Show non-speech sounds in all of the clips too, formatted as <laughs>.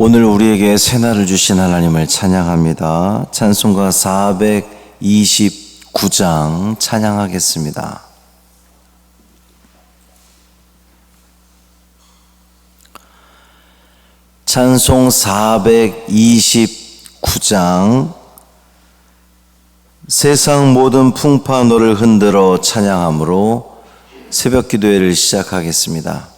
오늘 우리에게 새날을 주신 하나님을 찬양합니다. 찬송가 429장 찬양하겠습니다. 찬송 429장 세상 모든 풍파 너를 흔들어 찬양함으로 새벽 기도회를 시작하겠습니다.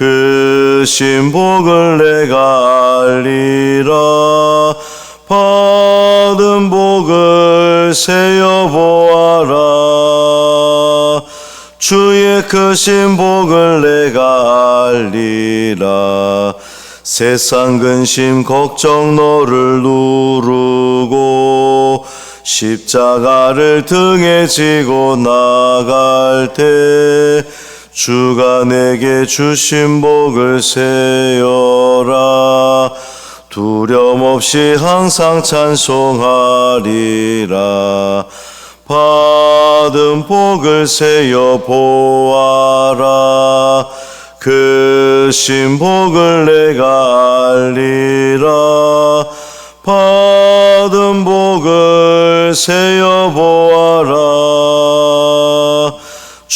그 신복을 내가 알리라 받은 복을 세여 보아라. 주의 크신 복을 내가 알리라. 세상 근심 걱정 너를 누르고 십자가를 등에 지고 나갈 때 주가 내게 주신 복을 세여라. 두려움 없이 항상 찬송하리라. 받은 복을 세여 보아라. 그 신복을 내가 알리라. 받은 복을 세여 보아라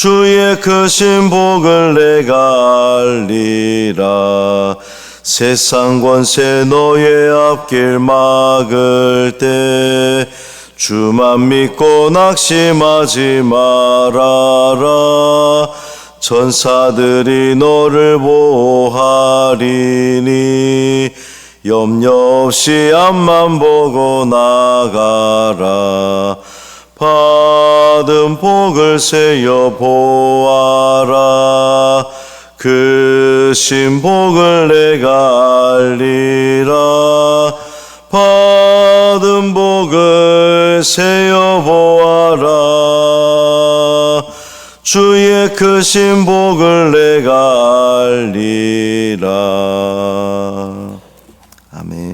주의 크신 복을 내가 알리라. 세상 권세 너의 앞길 막을 때 주만 믿고 낙심하지 말아라. 천사들이 너를 보호하리니 염려 없이 앞만 보고 나가라 받은 복을 세여 보아라. 그 신복을 내가 알리라. 받은 복을 세여 보아라. 주의 크신 복을 내가 알리라. 아멘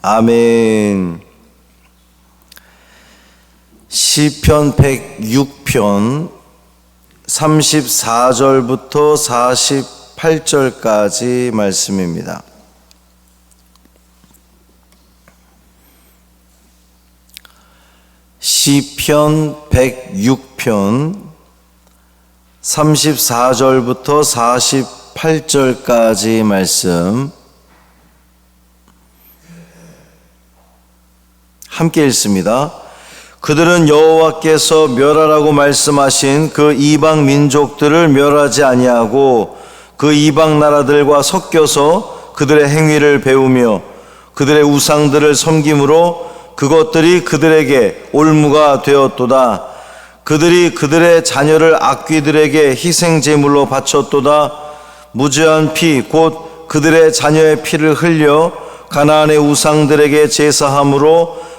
아멘. 시편 106편 34절부터 48절까지 말씀입니다. 시편 106편 34절부터 48절까지 말씀 함께 읽습니다. 그들은 여호와께서 멸하라고 말씀하신 그 이방 민족들을 멸하지 아니하고 그 이방 나라들과 섞여서 그들의 행위를 배우며 그들의 우상들을 섬김으로 그것들이 그들에게 올무가 되었도다. 그들이 그들의 자녀를 악귀들에게 희생 제물로 바쳤도다. 무죄한 피 곧 그들의 자녀의 피를 흘려 가나안의 우상들에게 제사함으로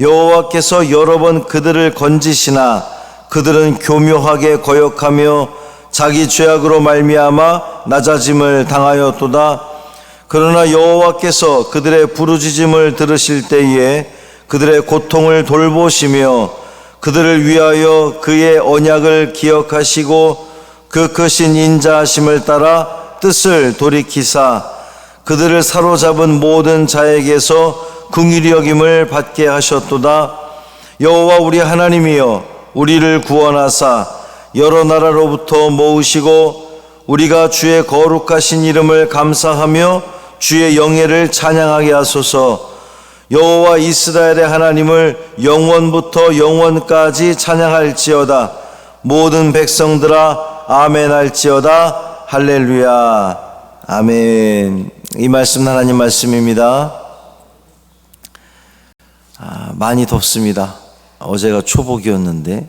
여호와께서 여러 번 그들을 건지시나 그들은 교묘하게 거역하며 자기 죄악으로 말미암아 낮아짐을 당하였도다. 그러나 여호와께서 그들의 부르짖음을 들으실 때에 그들의 고통을 돌보시며 그들을 위하여 그의 언약을 기억하시고 그 크신 인자하심을 따라 뜻을 돌이키사 그들을 사로잡은 모든 자에게서 궁일이 여김을 받게 하셨도다. 여호와 우리 하나님이여 우리를 구원하사 여러 나라로부터 모으시고 우리가 주의 거룩하신 이름을 감사하며 주의 영예를 찬양하게 하소서. 여호와 이스라엘의 하나님을 영원부터 영원까지 찬양할지어다. 모든 백성들아 아멘 할지어다. 할렐루야. 아멘. 이 말씀 하나님 말씀입니다. 아, 많이 덥습니다. 어제가 초복이었는데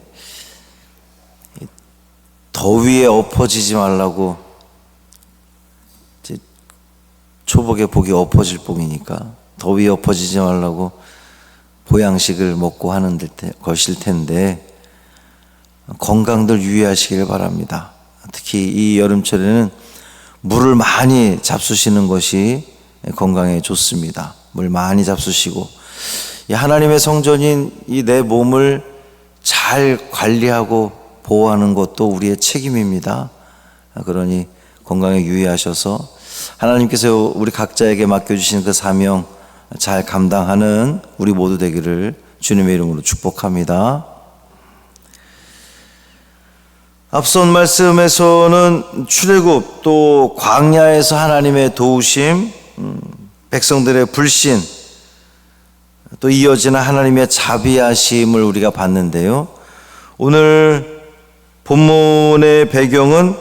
더위에 엎어지지 말라고 초복에 복이 엎어질 복이니까 더위에 엎어지지 말라고 보양식을 먹고 하는 데- 것일 텐데 건강들 유의하시길 바랍니다. 특히 이 여름철에는 물을 많이 잡수시는 것이 건강에 좋습니다. 물 많이 잡수시고 이 하나님의 성전인 이 내 몸을 잘 관리하고 보호하는 것도 우리의 책임입니다. 그러니 건강에 유의하셔서 하나님께서 우리 각자에게 맡겨주신 그 사명 잘 감당하는 우리 모두 되기를 주님의 이름으로 축복합니다. 앞선 말씀에서는 출애굽 또 광야에서 하나님의 도우심, 음, 백성들의 불신, 또 이어지는 하나님의 자비하심을 우리가 봤는데요. 오늘 본문의 배경은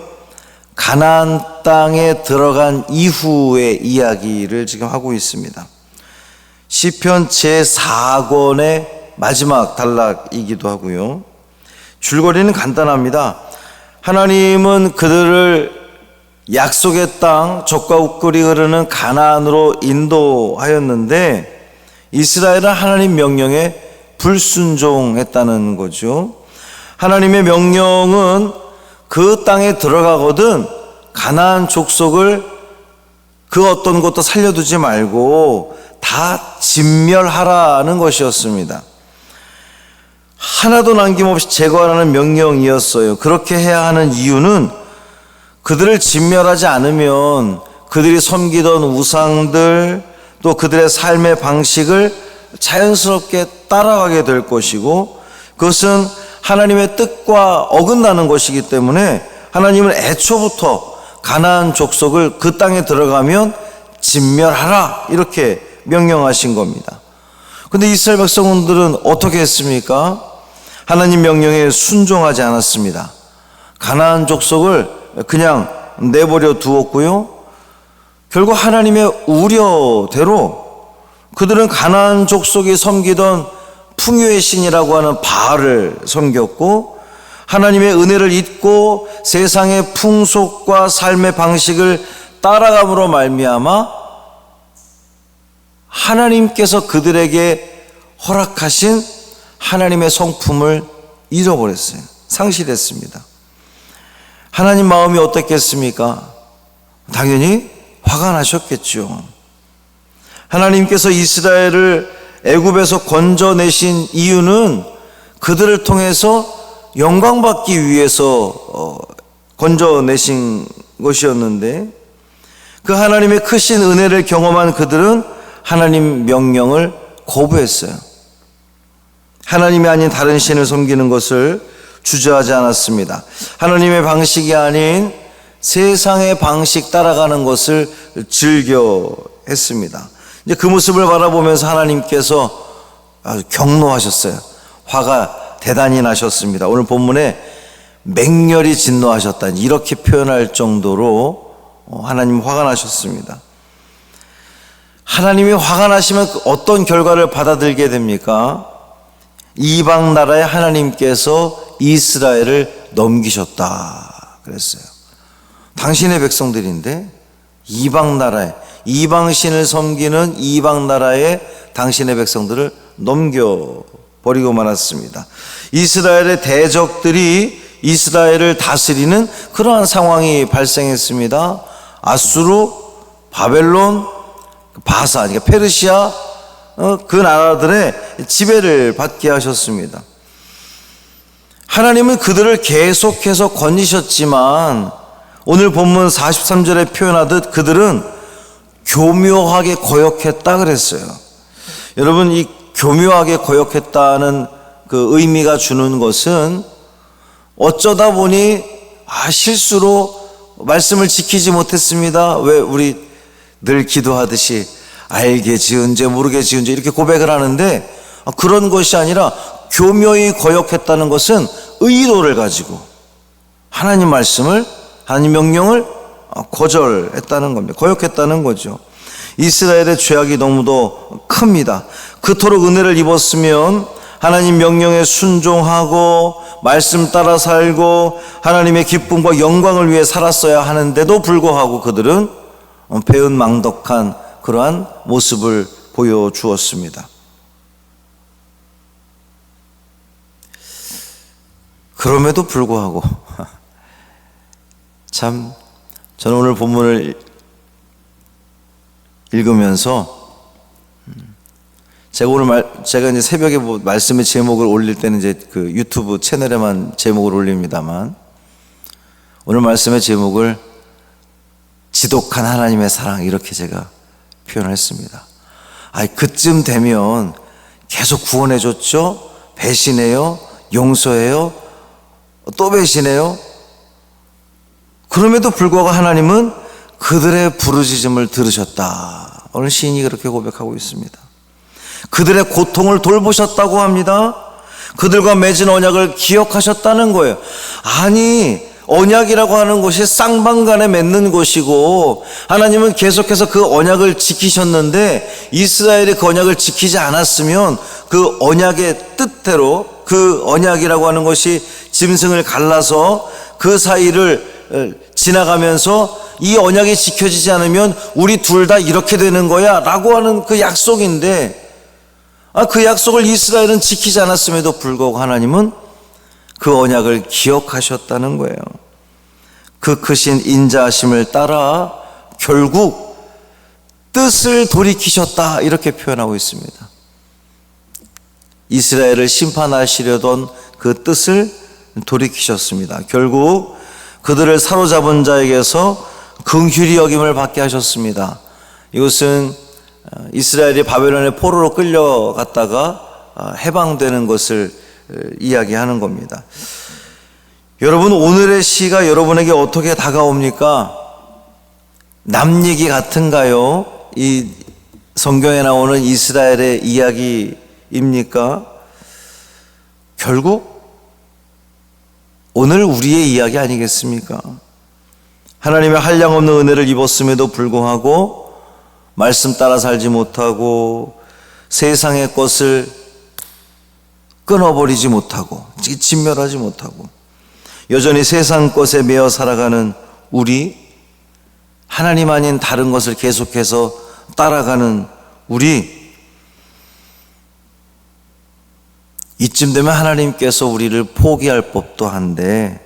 가나안 땅에 들어간 이후의 이야기를 지금 하고 있습니다. 시편 제4권의 마지막 단락이기도 하고요. 줄거리는 간단합니다. 하나님은 그들을 약속의 땅 적과 웃거리 흐르는 가나안으로 인도하였는데 이스라엘은 하나님 명령에 불순종했다는 거죠. 하나님의 명령은 그 땅에 들어가거든 가나안 족속을 그 어떤 것도 살려두지 말고 다 진멸하라는 것이었습니다. 하나도 남김없이 제거하라는 명령이었어요. 그렇게 해야 하는 이유는 그들을 진멸하지 않으면 그들이 섬기던 우상들 또 그들의 삶의 방식을 자연스럽게 따라가게 될 것이고 그것은 하나님의 뜻과 어긋나는 것이기 때문에 하나님은 애초부터 가나안 족속을 그 땅에 들어가면 진멸하라 이렇게 명령하신 겁니다. 근데 이스라엘 백성들은 어떻게 했습니까? 하나님 명령에 순종하지 않았습니다. 가나안 족속을 그냥 내버려 두었고요. 결국 하나님의 우려대로 그들은 가나안 족속이 섬기던 풍요의 신이라고 하는 바알을 섬겼고 하나님의 은혜를 잊고 세상의 풍속과 삶의 방식을 따라감으로 말미암아 하나님께서 그들에게 허락하신 하나님의 성품을 잃어버렸어요. 상실했습니다. 하나님 마음이 어떻겠습니까? 당연히 화가 나셨겠죠. 하나님께서 이스라엘을 애굽에서 건져내신 이유는 그들을 통해서 영광 받기 위해서 어, 건져내신 것이었는데 그 하나님의 크신 은혜를 경험한 그들은 하나님 명령을 거부했어요. 하나님이 아닌 다른 신을 섬기는 것을 주저하지 않았습니다. 하나님의 방식이 아닌 세상의 방식 따라가는 것을 즐겨 했습니다. 이제 그 모습을 바라보면서 하나님께서 경노하셨어요. 화가 대단히 나셨습니다. 오늘 본문에 맹렬히 진노하셨다. 이렇게 표현할 정도로 하나님 화가 나셨습니다. 하나님이 화가 나시면 그 어떤 결과를 받아들게 됩니까? 이방 나라에 하나님께서 이스라엘을 넘기셨다 그랬어요. 당신의 백성들인데 이방 나라에 이방 신을 섬기는 이방 나라에 당신의 백성들을 넘겨 버리고 말았습니다. 이스라엘의 대적들이 이스라엘을 다스리는 그러한 상황이 발생했습니다. 아수르, 바벨론, 바사, 그러니까 페르시아 어, 그 나라들의 지배를 받게 하셨습니다. 하나님은 그들을 계속해서 건지셨지만 오늘 본문 43절에 표현하듯 그들은 교묘하게 거역했다 그랬어요. 여러분 이 교묘하게 거역했다는 그 의미가 주는 것은 어쩌다 보니 아 실수로 말씀을 지키지 못했습니다. 왜 우리 늘 기도하듯이 알게 지은 죄 모르게 지은 죄 이렇게 고백을 하는데 아, 그런 것이 아니라 교묘히 거역했다는 것은 의도를 가지고 하나님 말씀을 하나님 명령을 어, 거절했다는 겁니다. 거역했다는 거죠. 이스라엘의 죄악이 너무도 큽니다. 그토록 은혜를 입었으면 하나님 명령에 순종하고 말씀 따라 살고 하나님의 기쁨과 영광을 위해 살았어야 하는데도 불구하고 그들은 배은망덕한 그러한 모습을 보여주었습니다. 그럼에도 불구하고 <laughs> 참 저는 오늘 본문을 읽으면서 음, 제가 오늘 말, 제가 이제 새벽에 뭐 말씀의 제목을 올릴 때는 이제 그 유튜브 채널에만 제목을 올립니다만 오늘 말씀의 제목을 지독한 하나님의 사랑 이렇게 제가 표현을 했습니다. 아, 그쯤 되면 계속 구원해 줬죠. 배신해요. 용서해요. 또 배신해요. 그럼에도 불구하고 하나님은 그들의 부르짖음을 들으셨다. 오늘 시인이 그렇게 고백하고 있습니다. 그들의 고통을 돌보셨다고 합니다. 그들과 맺은 언약을 기억하셨다는 거예요. 아니, 언약이라고 하는 것이 쌍방간에 맺는 것이고 하나님은 계속해서 그 언약을 지키셨는데 이스라엘이 그 언약을 지키지 않았으면 그 언약의 뜻대로 그 언약이라고 하는 것이 짐승을 갈라서 그 사이를 지나가면서 이 언약이 지켜지지 않으면 우리 둘 다 이렇게 되는 거야 라고 하는 그 약속인데 아, 그 약속을 이스라엘은 지키지 않았음에도 불구하고 하나님은 그 언약을 기억하셨다는 거예요. 그 크신 인자하심을 따라 결국 뜻을 돌이키셨다 이렇게 표현하고 있습니다. 이스라엘을 심판하시려던 그 뜻을 돌이키셨습니다. 결국 그들을 사로잡은 자에게서 긍휼히 여김을 받게 하셨습니다. 이것은 어, 이스라엘이 바벨론의 포로로 끌려갔다가 어, 해방되는 것을 어, 이야기하는 겁니다. 여러분 오늘의 시가 여러분에게 어떻게 다가옵니까? 남 얘기 같은가요? 이 성경에 나오는 이스라엘의 이야기입니까? 결국 오늘 우리의 이야기 아니겠습니까? 하나님의 한량없는 은혜를 입었음에도 불구하고 말씀 따라 살지 못하고 세상의 것을 끊어버리지 못하고 진멸하지 못하고 여전히 세상 것에 매여 살아가는 우리 하나님 아닌 다른 것을 계속해서 따라가는 우리 이쯤 되면 하나님께서 우리를 포기할 법도 한데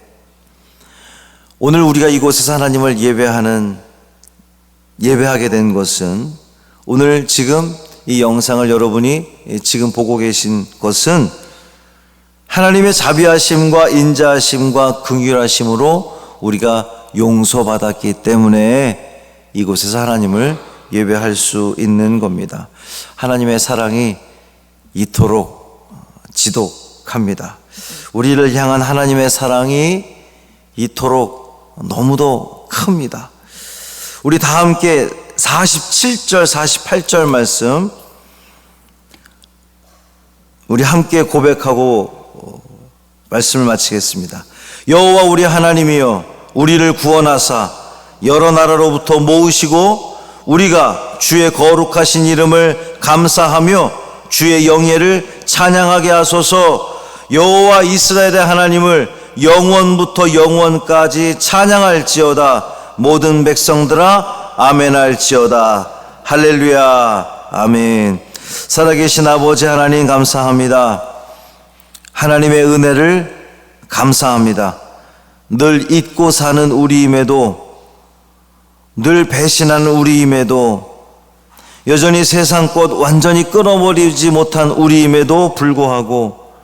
오늘 우리가 이곳에서 하나님을 예배하는 예배하게 된 것은 오늘 지금 이 영상을 여러분이 지금 보고 계신 것은 하나님의 자비하심과 인자하심과 긍휼하심으로 우리가 용서받았기 때문에 이곳에서 하나님을 예배할 수 있는 겁니다. 하나님의 사랑이 이토록 지독합니다. 우리를 향한 하나님의 사랑이 이토록 너무도 큽니다. 우리 다 함께 47절, 48절 말씀 우리 함께 고백하고 말씀을 마치겠습니다. 여호와 우리 하나님이여 우리를 구원하사 여러 나라로부터 모으시고 우리가 주의 거룩하신 이름을 감사하며 주의 영예를 찬양하게 하소서. 여호와 이스라엘의 하나님을 영원부터 영원까지 찬양할지어다. 모든 백성들아 아멘 할지어다. 할렐루야. 아멘. 살아계신 아버지 하나님 감사합니다 하나님의 은혜를 감사합니다. 늘 잊고 사는 우리임에도 늘 배신하는 우리임에도 여전히 세상 꽃 완전히 끊어버리지 못한 우리임에도 불구하고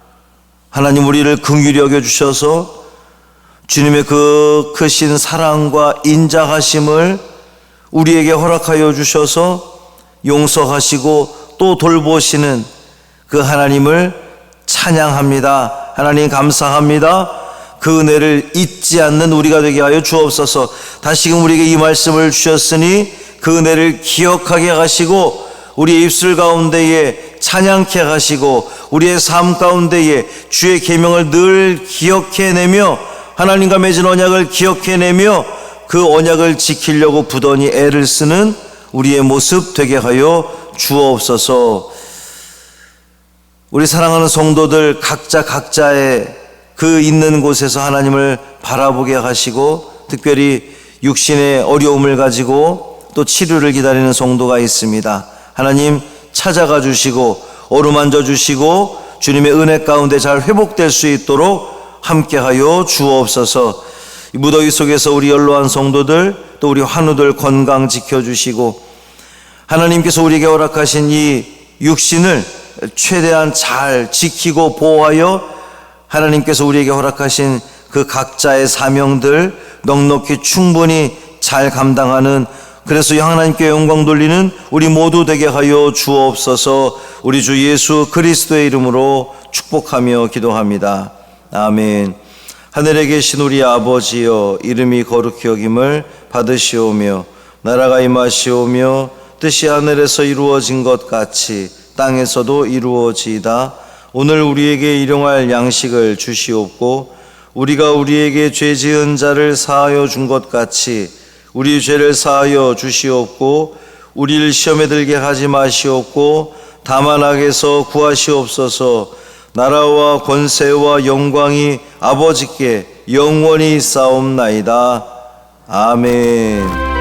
하나님 우리를 긍휼히 여겨 주셔서 주님의 그 크신 사랑과 인자하심을 우리에게 허락하여 주셔서 용서하시고 또 돌보시는 그 하나님을 찬양합니다. 하나님 감사합니다. 그 은혜를 잊지 않는 우리가 되게 하여 주옵소서. 다시금 우리에게 이 말씀을 주셨으니 그 은혜를 기억하게 하시고 우리의 입술 가운데에 찬양케 하시고 우리의 삶 가운데에 주의 계명을 늘 기억해내며 하나님과 맺은 언약을 기억해내며 그 언약을 지키려고 부단히 애를 쓰는 우리의 모습 되게 하여 주옵소서. 우리 사랑하는 성도들 각자 각자의 그 있는 곳에서 하나님을 바라보게 하시고 특별히 육신의 어려움을 가지고 또 치료를 기다리는 성도가 있습니다. 하나님 찾아가 주시고 어루만져 주시고 주님의 은혜 가운데 잘 회복될 수 있도록 함께하여 주옵소서. 이 무더위 속에서 우리 연로한 성도들 또 우리 환우들 건강 지켜 주시고 하나님께서 우리에게 허락하신 이 육신을 최대한 잘 지키고 보호하여 하나님께서 우리에게 허락하신 그 각자의 사명들 넉넉히 충분히 잘 감당하는 그래서 하나님께 영광 돌리는 우리 모두 되게 하여 주옵소서 우리 주 예수 그리스도의 이름으로 축복하며 기도합니다. 아멘. 하늘에 계신 우리 아버지여 이름이 거룩히 여김을 받으시오며 나라가 임하시오며 뜻이 하늘에서 이루어진 것 같이 땅에서도 이루어지이다. 오늘 우리에게 일용할 양식을 주시옵고 우리가 우리에게 죄 지은 자를 사하여 준 것 같이 우리 죄를 사하여 주시옵고 우리를 시험에 들게 하지 마시옵고 다만 악에서 구하시옵소서 나라와 권세와 영광이 아버지께 영원히 싸움나이다. 아멘.